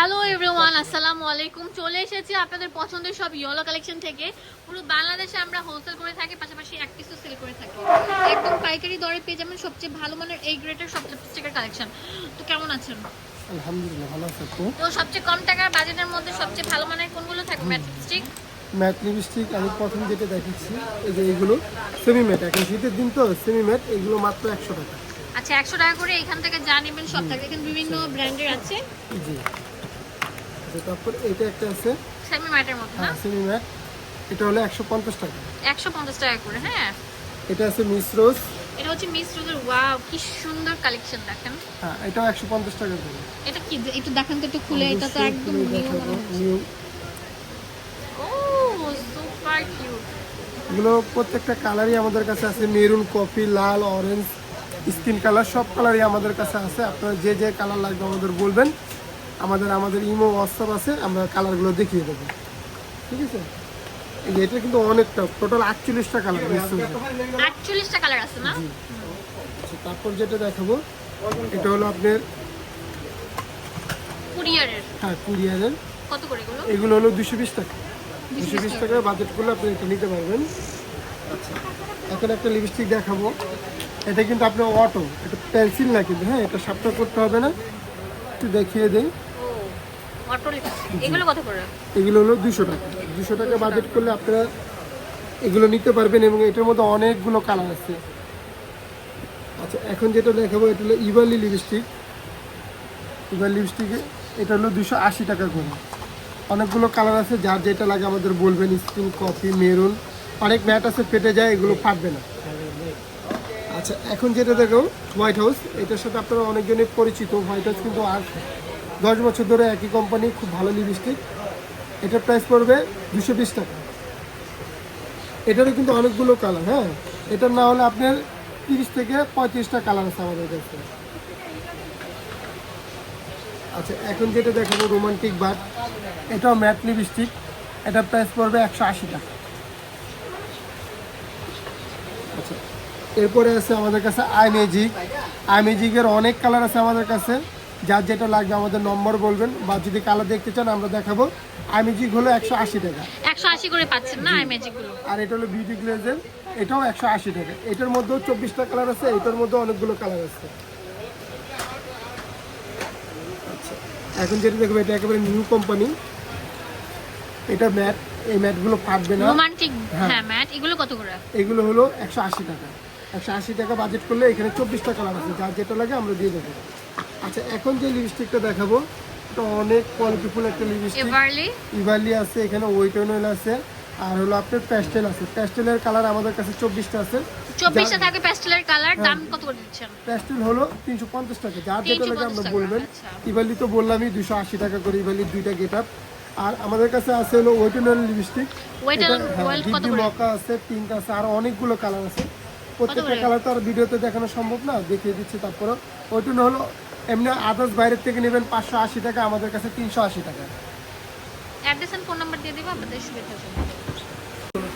Hello everyone আসসালামু আলাইকুম চলে এসেছি আপনাদের পছন্দের সব ইয়েলো কালেকশন থেকে। পুরো বাংলাদেশে আমরা হোলসেল করে থাকি পাশাপাশি এক পিসও সেল করে থাকি। একদম পাইকারি দরে পেয়ে যাবেন সবচেয়ে ভালো মানের এই গ্রেডের সব লিপস্টিকের কালেকশন তো কেমন আছেন? আলহামদুলিল্লাহ ভালো আছে তো সবচেয়ে কম টাকার বাজেটের মধ্যে সবচেয়ে ভালো মানের কোনগুলো থাকবে ম্যাট লিপস্টিক ম্যাট লিপস্টিক আমি প্রথম যেটা দেখাচ্ছি এই যে এইগুলো সেমি ম্যাট এখন শীতের দিন তো সেমি ম্যাট এগুলো মাত্র একশো টাকা। আচ্ছা একশো টাকা করে এখান থেকে যা নেবেন সব এখানে বিভিন্ন ব্র্যান্ডের আছে। জি। আচ্ছা, তারপর এটা একটা আছে। সেমি ম্যাটের মধ্যে না? হ্যাঁ সেমি ম্যাট এটা হলো একশো পঞ্চাশ টাকা। একশো পঞ্চাশ টাকা করে হ্যাঁ? এটা আছে মিস রোজ। এটা হচ্ছে মিস রোজের ওয়াও কি সুন্দর কালেকশন দেখেন। হ্যাঁ এটাও একশো পঞ্চাশ টাকা করে। এটা কি একটু দেখান তো একটু খুলে এটা তো একদম নিউ ও সুপার কিউট এগুলো প্রত্যেকটা কালারই আমাদের কাছে আছে। মেরুন কফি লাল অরেঞ্জ স্কিন কালার সব কালারই আমাদের কাছে আছে। আপনারা যে যে কালার লাগবে আমাদের বলবেন। আমাদের আমাদের ইমো হোয়াটসঅ্যাপ আছে আমরা কালারগুলো দেখিয়ে দেবো। ঠিক আছে? এই যে এটা কিন্তু অনেকটা টোটাল আটচল্লিশটা কালার আটচল্লিশটা কালার আছে না তারপর যেটা দেখাবো এটা হলো আপনার কুরিয়ারের। হ্যাঁ কুরিয়ারের। কত করে এগুলো? এগুলো হলো দুশো বিশ টাকা। দুশো বিশ টাকা। বাজেট করলে আপনি এটা নিতে পারবেন। আচ্ছা এখন একটা লিপস্টিক দেখাবো। এটা কিন্তু আপনার অটো এটা পেন্সিল না কিন্তু হ্যাঁ এটা সাপটা করতে হবে না। একটু দেখিয়ে দিই। এগুলো হলো দুশো টাকা। দুশো টাকা বাজেট করলে আপনারা এগুলো নিতে পারবেন এবং এটার মধ্যে অনেকগুলো কালার আছে। আচ্ছা এখন যেটা দেখাবো, এটা হলো ইভারলি লিপস্টিক ইভার লিপস্টিকে এটা হলো দুশো আশি টাকা করে। অনেকগুলো কালার আছে, যার যেটা লাগে আমাদের বলবেন স্কিন কফি মেরুন অনেক ম্যাট আছে, ফেটে যায়, এগুলো ফাটবে না। আচ্ছা এখন যেটা দেখো হোয়াইট হাউস এটার সাথে আপনারা অনেকজনই পরিচিত হোয়াইট হাউস কিন্তু আর দশ বছর ধরে একই কোম্পানি খুব ভালো লিপস্টিক এটার প্রাইস পড়বে দুশো বিশ টাকা। এটারও কিন্তু অনেকগুলো কালার হ্যাঁ? এটার না হলে আপনার তিরিশ থেকে পঁয়ত্রিশটা কালার আছে আমাদের কাছে। আচ্ছা এখন যেটা দেখাবো রোমান্টিক বাট এটাও ম্যাট লিপস্টিক এটার প্রাইস পড়বে একশো আশি টাকা। আচ্ছা এরপরে আছে আমাদের কাছে আই ম্যাজিক আই ম্যাজিকের অনেক কালার আছে আমাদের কাছে। যার যেটা লাগবে আমাদের নম্বর বলবেন বা যদি কালার দেখতে চান আমরা দেখাবো। আই ম্যাজিক হলো একশো আশি টাকা। একশো আশি করে পাচ্ছেন না আই আর এটা হলো বিউটি গ্লেজের এটাও একশো আশি টাকা। এটার মধ্যেও চব্বিশটা কালার আছে এটার মধ্যে অনেকগুলো কালার আছে। আচ্ছা এখন যেটা দেখব এটা একেবারে নিউ কোম্পানি এটা ম্যাট এই ম্যাটগুলো ফাটবে না। রোমান্টিক হ্যাঁ। ম্যাট এগুলো কত করে? এগুলো হলো একশো আশি টাকা। একশো আশি টাকা বাজেট করলে এখানে চব্বিশটা কালার আছে যার যেটা লাগে আমরা দিয়ে দেবো। আচ্ছা এখন যে লিপস্টিকটা দেখাবো এটা অনেক কোয়ালিটিফুল একটা লিপস্টিক এভারলি ইভারলি আছে এখানে ওয়েটনওয়েল আছে আর হলো আপনার প্যাস্টেল আছে। প্যাস্টেলের কালার আমাদের কাছে চব্বিশটা আছে। চব্বিশটা থাকে প্যাস্টেলের কালার দাম কত করে দিচ্ছেন প্যাস্টেল হলো তিনশো পঞ্চাশ টাকা। যার যেটা লাগে আমরা বলবেন। আচ্ছা। ইভারলি তো বললামই দুশো আশি টাকা করে ইভারলির দুইটা গেট আপ আর আমাদের কাছে আছে হলো ওয়েটনওয়েল লিপস্টিক করে? মকা আছে পিঙ্ক আছে আর অনেকগুলো কালার আছে। প্রত্যেকটা কালার তো আর ভিডিওতে দেখানো সম্ভব না দেখিয়ে দিচ্ছি তারপরে ওইটুন হলো এমনি আদার্স বাইরের থেকে নেবেন পাঁচশো আশি টাকা, আমাদের কাছে তিনশো আশি টাকা। ফোন নাম্বার দিয়ে আপনাদের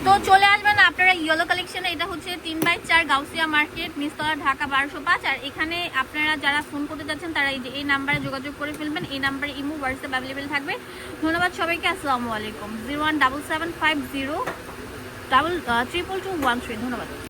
তো চলে আসবেন আপনারা ইয়েলো কালেকশন এটা হচ্ছে তিন বাই চার গাউসিয়া মার্কেট নিস্তলা ঢাকা বারোশো পাঁচ। আর এখানে আপনারা যারা ফোন করতে যাচ্ছেন, তারা এই যে এই নাম্বারে যোগাযোগ করে ফেলবেন, এই নাম্বারে ইমো হোয়াটসঅ্যাপ অ্যাভেলেবেল থাকবে। ধন্যবাদ সবাইকে, আসসালামু আলাইকুম। Zero one double seven five zero double triple two one three ধন্যবাদ।